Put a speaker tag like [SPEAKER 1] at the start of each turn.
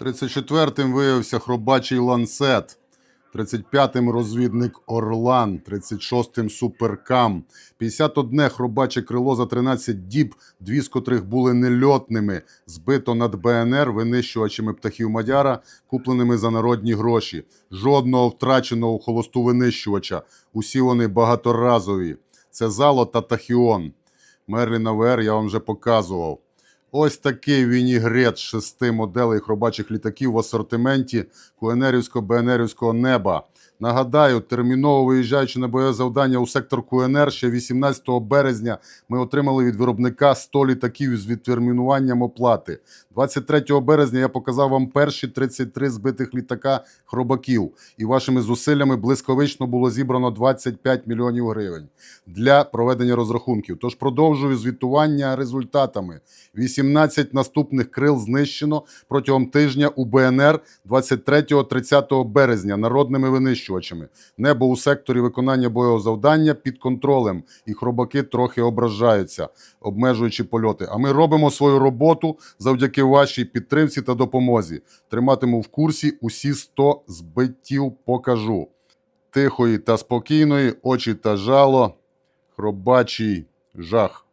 [SPEAKER 1] 34-м виявився хробачий ланцет, 35-м розвідник Орлан, 36-м суперкам, 51 хробаче крило за 13 діб, дві з котрих були нельотними, збито над БНР винищувачами птахів Мадяра, купленими за народні гроші. Жодного втраченого холосту винищувача. Усі вони багаторазові. Це зало та тахіон. Мерліна ВР я вам вже показував. Ось такий вінігрет шести моделей хробачих літаків в асортименті Куенерівського БНРівського неба. Нагадаю, терміново виїжджаючи на бойове завдання у сектор КУНР, ще 18 березня ми отримали від виробника 100 літаків з відтермінуванням оплати. 23 березня я показав вам перші 33 збитих літака хробаків, і вашими зусиллями блискавично було зібрано 25 мільйонів гривень для проведення розрахунків. Тож продовжую звітування результатами. 18 наступних крил знищено протягом тижня у БНР 23-30 березня народними винищувачами. Небо у секторі виконання бойового завдання під контролем, і хробаки трохи ображаються, обмежуючи польоти. А ми робимо свою роботу завдяки вашій підтримці та допомозі. Триматиму в курсі усі 100 збиттів покажу. Тихої та спокійної, очі та жало, хробачий жах.